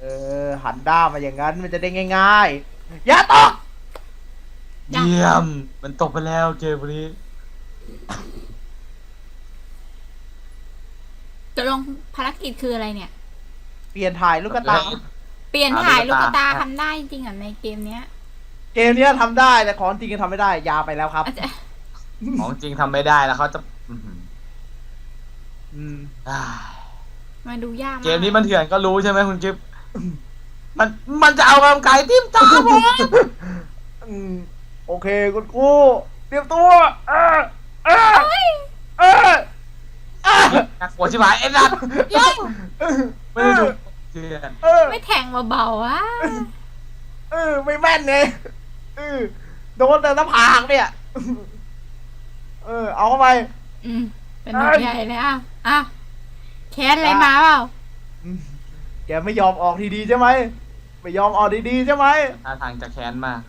เออ หันด้ามมาอย่างนั้นมันจะได้ง่ายๆ อย่าตก เยี่ยม มันตกไปแล้วเกมนี้ ตกลงภารกิจคืออะไรเนี่ย เปลี่ยนถ่ายลูกตา เปลี่ยนถ่ายลูกตาทำได้จริงเหรอในเกมเนี้ย เกมเนี้ยทำได้แต่ของจริงยังทำไม่ได้ ยาไปแล้วครับอาจจะของจริงทำไม่ได้แล้วเขาจะอื้อหืออืมอ่ามาดูยากากเกมนี้มันเถื่อนก็รู้ใช่ไหมคุณกิฟต์ มันมันจะเอากำไก่ทิ่มตาผมอืมโอเคคุณครูเตรียมตัวเออเออเออเออน่ากลัวชิบหายไอ้นัทเดี๋ยวไม่ได้ดูเถื่อนเออไม่แทงเบาๆวะเออไม่แม่นไงเออโดนแต่หน้าผากเนี่ย เออ เอาเข้าไป อืมเป็นหนักใหญ่เลยอะอะแคสอะไรมาเปล่าอืม แกไม่ยอมออกดีๆใช่ไหม ไม่ยอมออกดีๆใช่ไหม ท่าทางจะแค้นมาก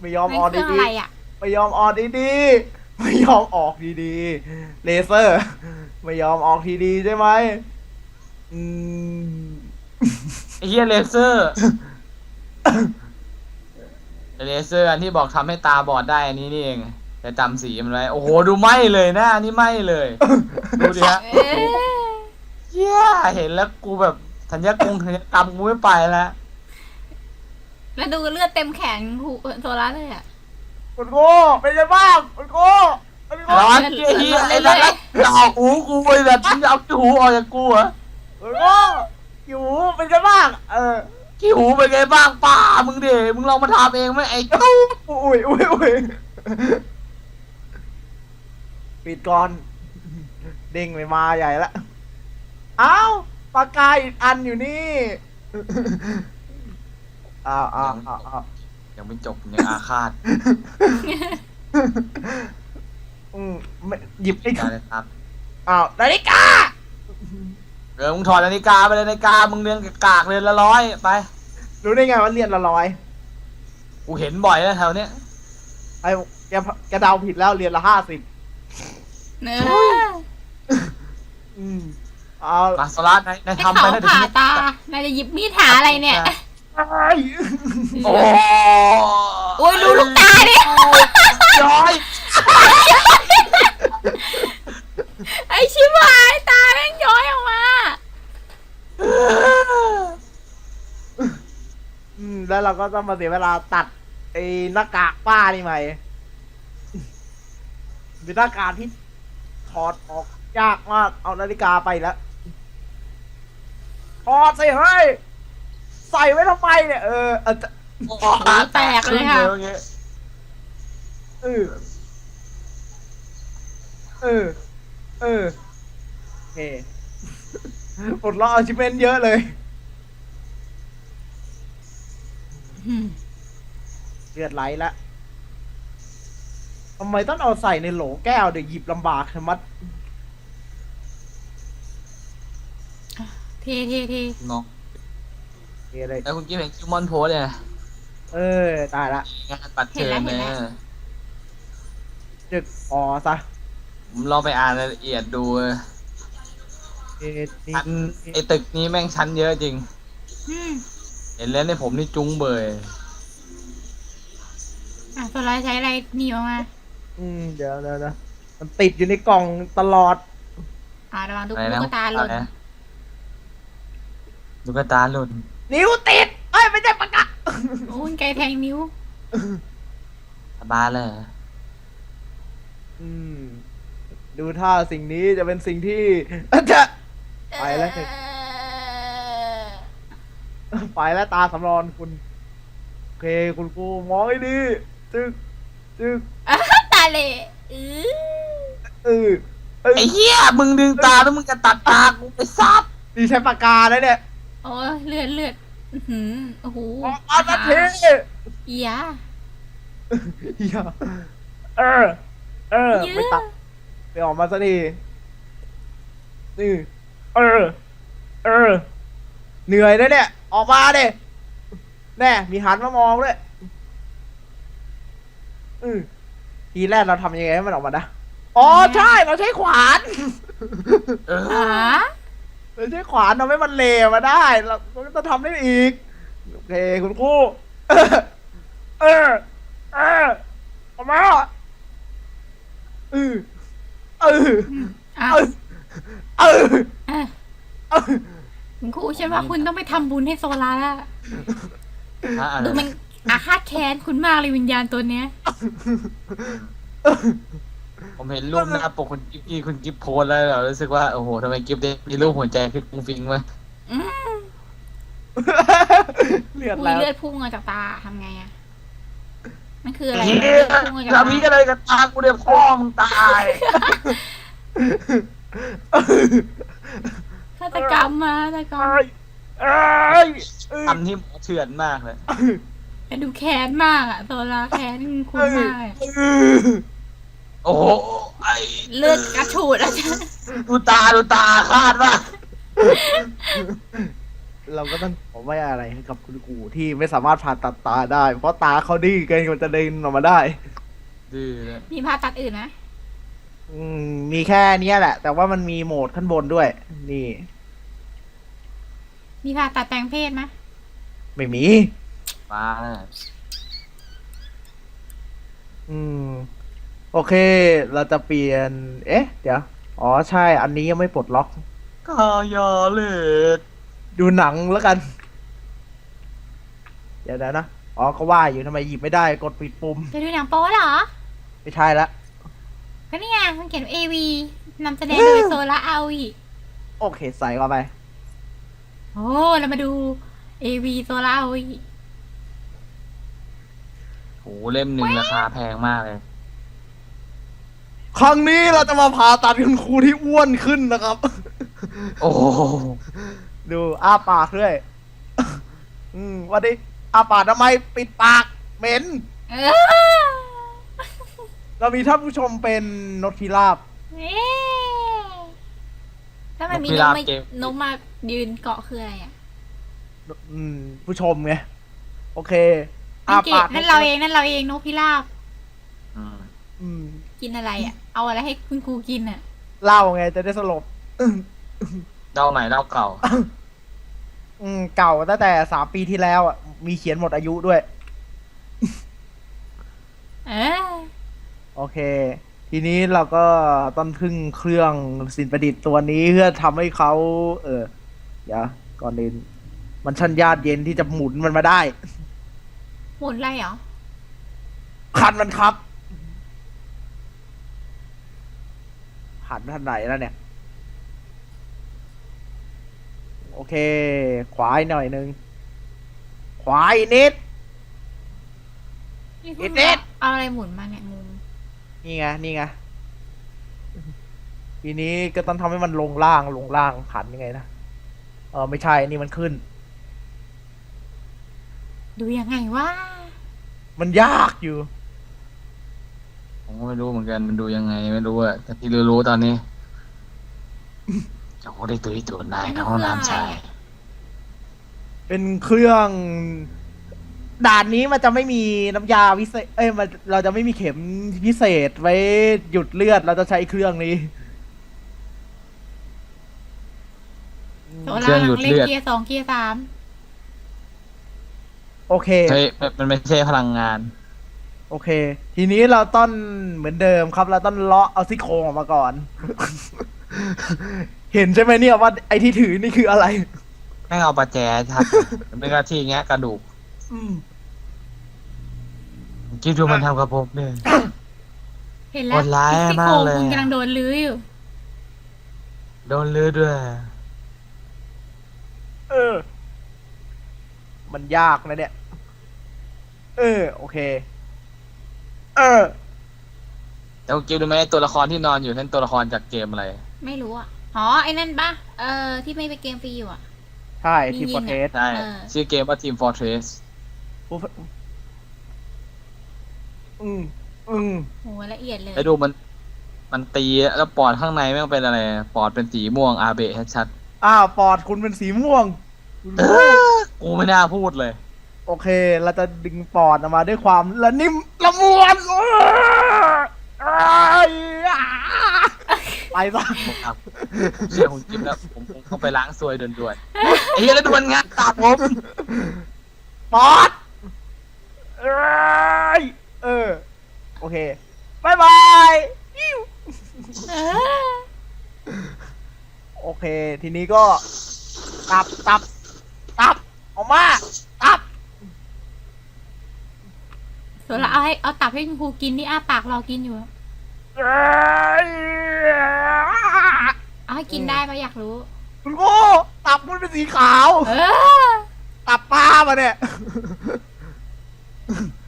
ไม่ยอมนั่นออกคือดีอะไรอะๆไม่ยอมออกดีๆ ไม่ยอมออกดีๆ เลเซอร์ ไม่ยอมออกทีดีใช่ไหมอืม ไอ้เฮียเลเซอร์ เลเซอร์อันที่บอกทำให้ตาบอดได้อันนี้นี่เองจะจำสีมันไว้ โอ้โห ดูไหมเลยนะ อันนี้ไหมเลย ดูดิฮะเอ๊ะ เฮียเห็นแล้วกูแบบ ธัญญกงธัญญกรรมกูไม่ไปแล้วแล้วดูเลือดเต็มแขนครูโซล่าเลยอะคุณโก้เป็นไงบ้างคุณโก้คุณโก้ร้อนเฮียเฮียไอ้นั่นแล้วจะเอาหูกูไอ้แบบมึงจะเอาขี้หูออกจากกูเหรอคุณโก้อยู่เป็นไงบ้าง เออขี้หูเป็นไงบ้างป้ามึงเดมึงลองมาทำเองไหมไอ้ตู้อุ้ยอุ้ยอุ้ยปิดก่อน เด้งไม่มาใหญ่ละเอ้า ปากกาอีกอันอยู่นี่อ้าวอ้าวอ้าวอ้าวยังไม่จบยังอาฆาตอืมไม่หยิบไอ้ได้เลยครับอ้าวนาฬิกาเออมึงถอดนาฬิกาไปเลยนาฬิกามึงเรือนกากๆเรือนละร้อยไป รู้ได้ไงว่าเรียนละร้อยกูเห็นบ่อยแล้วแถวเนี้ยไอ้แกแกเดาผิดแล้วเรียนละห้าสิบเนื้อ อืม เอามาโซล่าในในให้ทำไปเขานะเดี๋ยวผ่านี้ตา นายจะหยิบมีดหาอะไรเนี่ยไอ้โอ้โอ้ยดูลูกตาดิ ย้อยไอชิบหายตาแม่งย้อยออกมา อืมแล้วเราก็ต้องมาเสียเวลาตัดไอ้หน้ากากป้านี่ใหม่เป็นหน้ากากที่ถอดออกยากมากเอานาฬิกาไปแล้ว ถอดสิเฮ้ยใส่ไว้ทำไมเนี่ยเออเออจะแตกเลยค่ะมื่อกี้เออเออเออโอเคปลดล็อกอาชิเมนเยอะเลยเลือดไหลละทำไมต้องเอาใส่ในโหลแก้วเดี๋ยวหยิบลำบากชะมั เทเทเทน้องเอะไร แล้วคุณกิ๊ฟเห็นคิวมอนโพสเนี่ยเออ ตายละงานบัตรเชิญเนี่ยจึกอ๋อซะผมลองไปอ่านรายละเอียดดูเอ็ดนี่ชั้นไอตึกนี้แม่งชั้นเยอะจริง อืมเห็นแล้วในยผมนี่จุ้งเบยอะโซล่าใช้อะไรหนีออกมาอืมเดี๋ยวเดี๋ยวเดี๋ยวมันติดอยู่ในกล่องตลอดอ่าระวังดูอะไรลูนะกตาหล่นอะไรนะ ลูกตาหล่นนิ้วติดเอ้ยไม่ใช่ปากกาโอ้ยไกลแทงนิ้ว สบายเลยอืม ดูท่าสิ่งนี้จะเป็นสิ่งที่อาจจะ ไปแล้วเถอะไปแล้วตาสำรอนคุณ โอเคคุณครูมองให้ดีจึกจึกอะตาเหละอือเออเออไอ้เหี้ยมึงดึงตาแล้วมึงจะตัดตากูไปซับนี่ใช้ปากกาแล้วเนี่ย โอ้ยเลือดเลือดอื้อหือโอ้โหออกมาสักทีเอียอย่าเออ เออเยไม่อะตัดไปออกมาสักทีนี่เออ เออ เหนื่อยนะเนี่ย ออกมาเด้แน่มีหันมามองด้วยอือทีแรกเราทำยังไงให้มันออกมานะอ๋อใช่เราใช้ขวานเอออ่า เราใช้ขวานทำให้มันเลวมาได้เราเราก็ต้องทำได้อีก โอเค คุณครูเออ เออออกมาเออเอออ้าเอวอเออเอ้ยเออคุณครูฉันว่าคุณต้องไปทำบุญให้โซลาแล้วฮะอะไรดูมันอาฆาตแค้นคุณมากเลยวิญญาณตัวเนี้ย ผมเห็นรูปหน้าปกคุณกิฟกี้คุณกิฟโพสแล้วเรารู้สึกว่าโอ้โหทำไมกิฟได้มีรูปหัวใจขึ้นฟุ้งฟิงวะอืมเลือดอุ้ยแล้วเลือดพุ่งออกจากตาทำไงอะมันคืออะไรเฮ้เลือดพุ่งออกจากทำตานี้ก็เลยกับตากูเดี๋ยวพ่อมึงตายฆาตกรรมมาฆาตกรรมเอ้ยเอ้ยเอ้ยทำที่หมอเถื่อนมากเลย แต่ดูแค้นมากอะโซลาแค้นคุณมากอะเออ โอ้โหไอเลือดกระฉูดอาจารย์ดูตาดูตาคาดว่าเราก็ต้องขอไว้อะไรให้กับคุณครูที่ไม่สามารถผ่าตัดตาได้ เพราะตาเขาดีเกินกว่าจะเดินออกมาได้ ดื้อเลยมีผ่าตัดอื่นนะอืมมีแค่เนี้ยแหละ แต่ว่ามันมีโหมดขั้นบนด้วย นี่ มีผ่าตัดแปลงเพศไหมไม่มี มาอืม โอเค เราจะเปลี่ยน เอ๊ะ เดี๋ยว อ๋อ ใช่ อันนี้ยังไม่ปลดล็อกกายาเล็ดดูหนังแล้วกัน เดี๋ยวนะ อ๋อ ก็ว่าอยู่ทำไมหยิบไม่ได้ กดปิดปุ่ม จะดูหนังโป๊เหรอ ไม่ใช่ละ ก็นี่ไงมันเขียน AV นำแสดงโดยโซลาเอาอีโอเค ใส่เข้าไป โอ้เรามาดู AV โซลาเอาอีโหเล่มหนึ่งราคาแพงมากเลย ครั้งนี้เราจะมาผ่าตัดคุณครูที่อ้วนขึ้นนะครับ โอ้โหดูอ้าปากด้วย อืมวันนี้อ้าปากทำไมปิดปากเหม็น เออเรามีท่านผู้ชมเป็นนกพิราบ เอ๊ะแล้วมันมีนกพินรากบมาเกมนกมายืนเกาะคืออะไรอะอืม ผู้ชมไง โอเคนั่อ้านเกปากนั่นเราเองนั่นเราเองนกพิราบอืมอืมกินอะไรอะ เอาอะไรให้คุณครูกินอะเล่าไงจะได้สลบ เล่าใหม่เล่าเก่า อืมเก่าตั้งแต่สามปีที่แล้วอะมีเขียนหมดอายุด้วย เออโอเค ทีนี้เราก็ต้องพึ่งเครื่องสินประดิษฐ์ตัวนี้เพื่อทำให้เขา เออเดี๋ยวก่อนอื่นมันชันญาติเย็นที่จะหมุนมันมาได้ หมุนอะไรเหรอ คันมันครับ หันทันไหนแล้วเนี่ย โอเค ขวาอีกหน่อยนึง ขวาอีกนิด นี่นิคุณดนิดเอาอะไรหมุนมาเนี่ยงงนี่ไง นี่ไง ทีนี้ก็ต้องทำให้มันลงล่าง ลงล่างหันยังไงนะ เออไม่ใช่ นี่มันขึ้น ดูยังไงวะมันยากอยู่ ผมก็ไม่รู้เหมือนกันมันดูยังไง ไม่รู้อะแต่ที่รู้ๆตอนนี้จะโคได้ตัวที่ตัวนายนะห้องน้ำชายเป็นเครื่องด่านนี้มันจะไม่มีน้ำยาวิเศษ เอ้ยมันเราจะไม่มีเข็มพิเศษไว้หยุดเลือด เราจะใช้เครื่องนี้ โซล่าเล่นเกียร์สองเกียร์สามโอเคเฮ้ยมันมันไม่ใช่พลังงาน โอเค ทีนี้เราต้องเหมือนเดิมครับ เราต้องเลาะเอาซี่โครงออกมาก่อน เห็นใช่ไหมเนี่ยว่าไอที่ถือนี่คืออะไร แม่งเอาประแจชัดเป็นกระที่แงะกระดูกอืมคิดดูมันทำกับผมเนี่ย เห็นแล้วโหดร้ายซี่มากโครงเลย คุณกำลังโดนลื้ออยู่ โดนลือด้วย เออ มันยากนะเนี่ย เออ โอเค เออแต่คุณกิฟดูไหมตัวละครที่นอนอยู่นั่นตัวละครจากเกมอะไร ไม่รู้อะอ๋อไอ้นั่นปะเออที่ไม่ไปเกมฟรีอยู่อะ ใช่มีทียิฟงออะร์เทสใช่ เออ ชื่อเกมว่า Team Fortress อืมอืมโหละเอียดเลย แล้วดูมัน มันตีแล้วปอดข้างในแม่งเป็นอะไร ปอดเป็นสีม่วงอาเบะชัดอ้าวปอดคุณเป็นสีม่วงคุณๆเออกูไม่น่าพูดเลย โอเค เราจะดึงปอดออกมาด้วยความละนิ่มละมวนเออเอ้ยอ่าไปซะผมครับเชื่อคุณกิฟแล้วผมคงต้องไปล้างซวยด่วนๆไอ้เหี้ยแล้วด่วนงานตัดผมปอดเอ้ยเออ โอเคบายบายอิ๊วเออโอเค ทีนี้ก็ ตับตับตับออกมา ตับส่วนเราเอาให้เอาตับให้คุณครูกินนี่อ้าปากรอกินอยู่อะเอ้ยเอาให้กินได้ปะอยากรู้ คุณครูตับมันเป็นสีขาว เออ ตับปลามาเนี่ย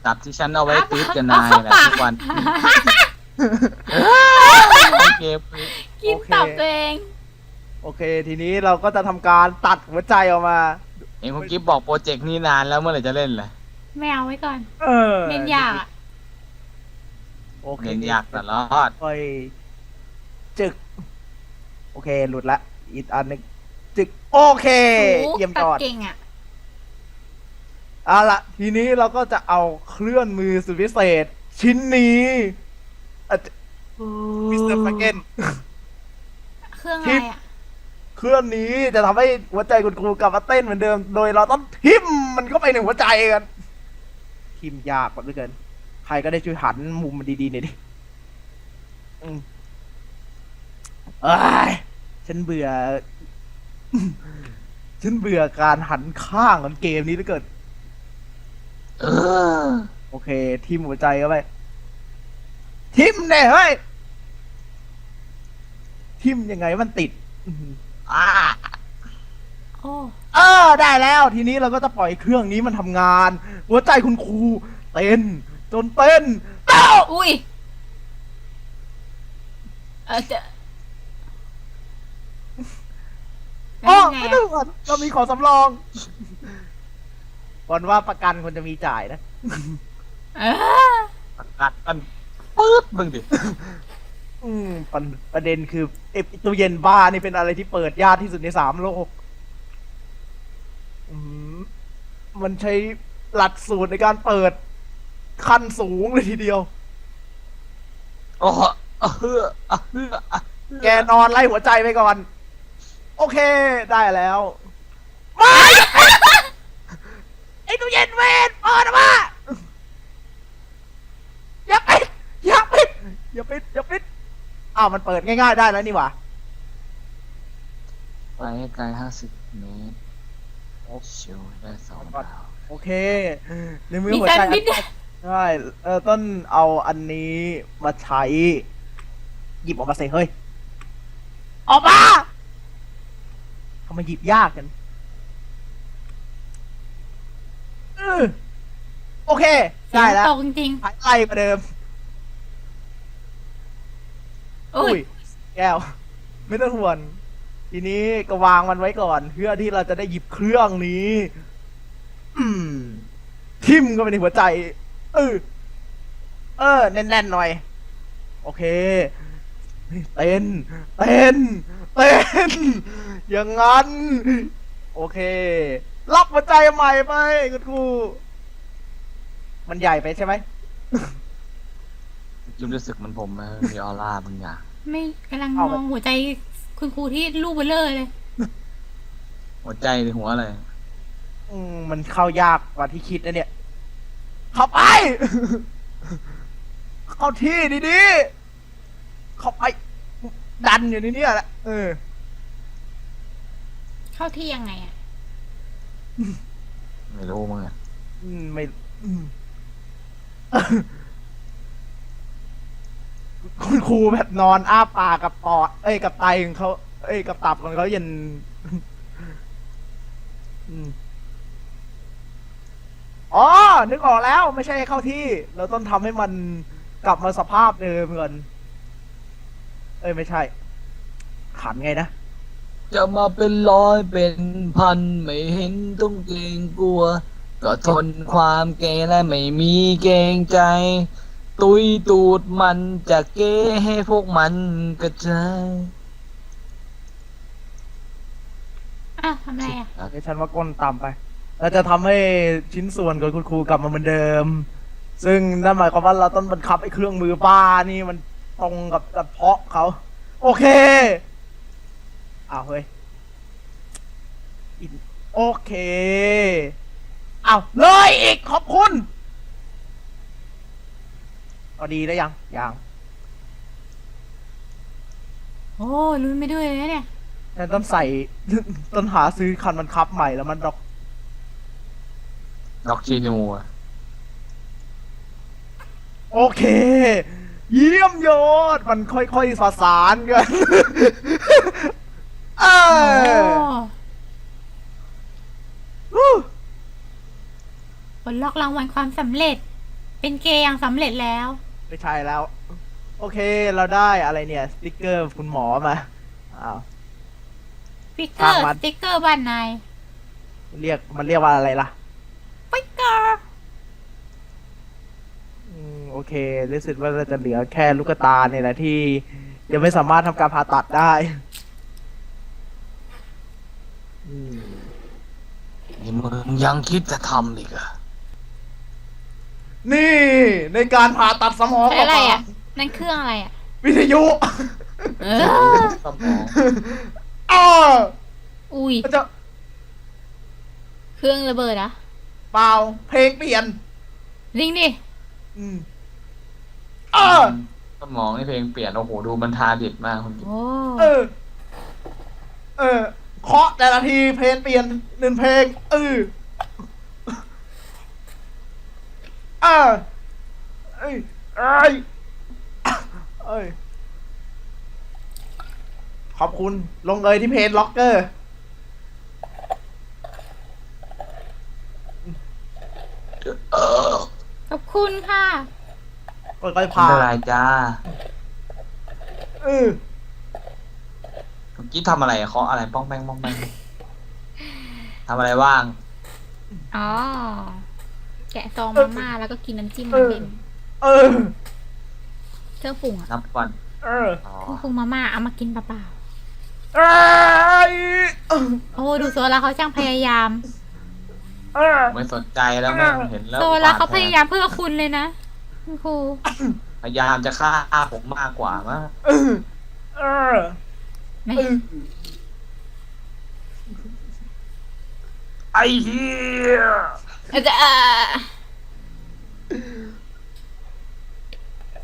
ตับที่ฉันเอาไว้ตีดกับนายแหละทุกวันเกมกินโอเคตับตัวเอง โอเค ทีนี้เราก็จะทำการตัดหัวใจออกมา เองคุณกิฟบอกโปรเจกต์นี้นานแล้วเมื่อไหร่จะเล่นเลย ไม่เอาไว้ก่อน เออเน้นยากอะโอเคเล่นยากตลอดค่อยจึก โอเค หลุดละ อีกอันหนึงจึก โอเคโอ้เยี่ยมตัยดอด เก่งอะ เอาละทีนี้เราก็จะเอาเคลื่อนมือสุดพิเศษ ชิ้นนี้มิสเตอร์ฟเกน เครื่องอะทิไรปอะ เครื่องนี้จะทำให้หัวใจคุณครูกลับมาเต้นเหมือนเดิม โดยเราต้องทิมมันเข้าไปในหัวใจกัน ทิมยากกว่าเหลือเกิน ใครก็ได้ช่วยหันมุมมันดีๆหน่อยดิอืมเอ้ยฉันเบื่อ ฉันเบื่อการหันข้างของเกมนี้เหลือเกิน เออ โอเคทิมหัวใจเข้าไปทิมเนี่ยเฮ้ยทิมยังไงมันติดอื้อหืออ่าโอ้เออได้แล้ว ทีนี้เราก็จะปล่อยเครื่องนี้มันทำงาน หัวใจคุณครูเต้นจนเต้นเต้าอุ้ยเออจะอ๋อแล้วไม่ยังไงต้องอะก่อนเรามีของสำรองก่อนว่าประกันคนจะมีจ่ายนะ เออกัดกันปื๊ดมึงดิอืมประประเด็นคือไอ้ตู้เย็นบ้านี่เป็นอะไรที่เปิดยากที่สุดในสามโลก อืม มันใช้หลักสูตรในการเปิดขั้นสูงเลยทีเดียว โอ้โหเออเออเออแกนอนไล่หัวใจไปก่อน โอเคได้แล้ว ไม่ไอ้ตู้เย็นเวนเปิดออกมาอย่าปิดอย่าปิดอย่าปิดอย่าปิดอ้าวมันเปิดง่ายๆได้แล้วนี่หว่า ไปให้ไกลห้าสิบเมตรเชียวได้สองดาวโอเคในมือมีหัวแซใจนด์วิชใช่เออต้นเอาอันนี้มาใช้ หยิบออกมาใส่เฮ้ยออกมาทำไมหยิบยากกันเออโอเค ได้แล้วตกจริงหายไล่มาเดิม ๆอุ้ยแก้ว ไม่ต้องห่วง ทีนี้ก็วางมันไว้ก่อน เพื่อที่เราจะได้หยิบเครื่องนี้ อืมทิ่มก็ไปในหัวใจ เออ เออ แน่นๆหน่อย โอเค เต้น เต้น เต้น อย่างนั้น โอเค รับหัวใจใหม่ไปคุณครู มันใหญ่ไปใช่ไหมยิมรู้สึกเหมันผมไหมมีออร่าบางอย่างไม่กำลังเอามไปองหัวใจ คุณครูที่ลูกเบลเลอร์เลย หัวใจหรือหัวอะไร อืมมันเข้ายากกว่าที่คิดนะเนี่ย เข้าไป เข้าที่ดีๆ เข้าไป ดันอยู่ในนี้แหละ เออ เข้าที่ยังไงอะ ไม่รู้มึงอะ อืม ไม่อืม คุณครูแบบนอนอ้าปากกับปอด เอ้ยกับไตของเขาเอ้ยกับตับของเขาเย็นอืมอ๋อ นึกออกแล้วไม่ใช่ให้เข้าที่ เราต้องทำให้มันกลับมาสภาพเดิมก่อนเอ้ยไม่ใช่ ขันไงนะ จะมาเป็นร้อยเป็นพันไม่เห็นต้องเกรงกลัว ก็ทนความเกรงและไม่มีเกรงใจ ตุยตูดมันจะเก้ให้พวกมันกระจายอ้าวทำไรอะเดี๋ยวฉันว่าก้นต่ำไปเราจะทำให้ชิ้นส่วนของคุณครูกลับมาเหมือนเดิม ซึ่งนั่นหมายความว่าเราต้องบังคับไอ้เครื่องมือบ้านี่มันตรงกับกระเพาะเขา โอเค อ้าวเฮ้ยอินโอเค อ้าวเลยอีกขอบคุณ เอาดีได้ยังยังโอ้ลุ้นไปด้วยเลยนะเนี่ยฉันต้องใส่ ต้นหาซื้อคันมันคับใหม่แล้วมันดอกด็อกชินูอะโอเค เยี่ยมยอด มันค่อยๆสสานกันเอโอ้อ ผลล็อกรางวัลความสำเร็จ เป็นเกย์อย่างสำเร็จแล้ว ไม่ใช่แล้ว โอเคเราได้อะไรเนี่ย สติกเกอร์คุณหมอมาอ้าว สติ๊กเกอร์ทางวัสดติ๊กเกอร์บ้านนายเรียกมันเรียกว่าอะไรล่ะ สติ๊กเกอร์อืมโอเค รู้สึกว่าเราจะเหลือแค่ลูกตาเนี่ยแหละที่ยังไม่สามารถทำการผ่าตัดได้อืมนี่มึงยังคิดจะทำอีกเหรอะ นี่ในการผ่าตัดสมองใช้อะไรอะ นั่นเครื่องอะไรอะ วิทยุเออ สมองอ้ออุ้ย มันจะเครื่องระเบิดอะเปล่าเพลงเปลี่ยน ลิงดิ อืมอ้อสมองนี่เพลงเปลี่ยนโอ้โหดูมันทาดิดมากคุณกิ๊ฟโอ้เออ เออเคาะแต่ละทีเพลงเปลี่ยนหนึ่งเพลงเออเออเอ้ยเอ้ยเอ้ย ขอบคุณลงเอยที่เพจล็อกเกอร์เออขอบคุณค่ะก็ไปไม่ผ่าเป็นไรจ้าเออคุณกิ๊ฟทำอะไรเคาะอะไรป้องแป้งป้องแป้งทำอะไรว่าง อ๋อ แกะซองมาม่าแล้วก็กินน้ำจิ้มมันเป็นเออ เครื่องปรุงอะนับก่อนเอออ๋อเครื่องปรุงมาม่าเอามากินเปล่าเอ้ยเออๆโอ้ดูโซล่าเขาช่างพยายาม เออ ไม่สนใจแล้วแม่งเห็นแล้วโซล่าเขาบดพยายามเพื่อคุณเลยนะคุณครูพยายามจะฆ่าผมมากกว่ามั้งเออเออไม่เออไอ้เหี้ย อาจจะอ่า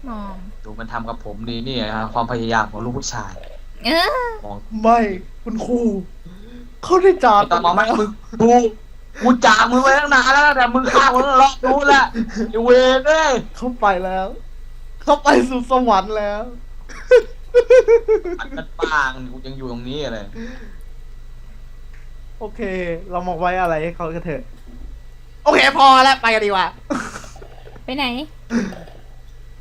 มอง ดูมันทำกับผมดีนี่นะความพยายามของลูกผู้ชายเออมองไม่คุณครูเขาได้จาไม่ต้องมองไม่มึงกูกูจางมึงไว้ตั้งนานแล้วแต่มึงฆ่ามึงรอบนู้นละไอ้เวรเอ้ยเขาไปแล้ว เขาไปสู่สวรรค์แล้ว มันกันปางกูยังอยู่ตรงนี้เลย โอเค เรามองไว้อะไรให้เขากันเถอะ โอเคพอแล้วไปกันดีกว่าไปไหน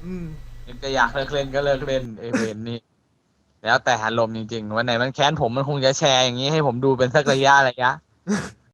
อืมยังจะอยากเลิกเล่นก็เลิกเล่นไอ้เวรนี่ แล้วแต่อารมณ์จริงๆวันไหนมันแค้นผมมันคงจะแชร์อย่างนี้ให้ผมดูเป็นสักระยะระยะ